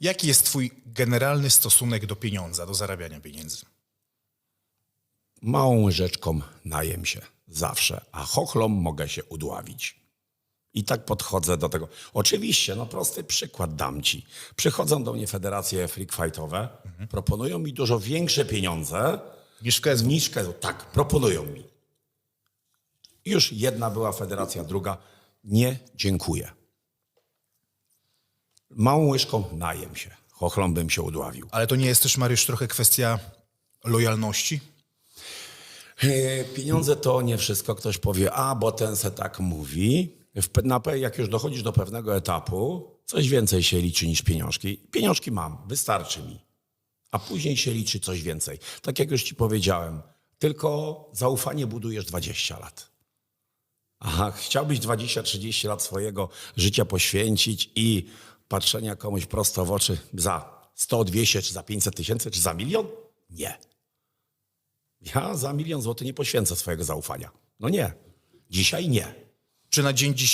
Jaki jest twój generalny stosunek do pieniądza, do zarabiania pieniędzy? Małą łyżeczką najem się zawsze, a chochlom mogę się udławić. I tak podchodzę do tego. Oczywiście, no prosty przykład dam ci. Przychodzą do mnie federacje freak fightowe, proponują mi dużo większe pieniądze Niż KSW. niż KSW. Tak, proponują mi. Już jedna była federacja, druga. Nie, dziękuję. Małą łyżką najem się. Chochlom bym się udławił. Ale to nie jest też, Mariusz, trochę kwestia lojalności? E, Pieniądze to nie wszystko. Ktoś powie, a bo ten se tak mówi. Na, jak już dochodzisz do pewnego etapu, coś więcej się liczy niż pieniążki. Pieniążki mam, wystarczy mi. A później się liczy coś więcej. Tak jak już ci powiedziałem, tylko zaufanie budujesz 20 lat. Aha, chciałbyś 20-30 lat swojego życia poświęcić i patrzenia komuś prosto w oczy za 100, 200, czy za 500 tysięcy, czy za milion? Nie. Ja za milion złotych nie poświęcę swojego zaufania. No nie. Dzisiaj nie. Czy na dzień dzisiejszy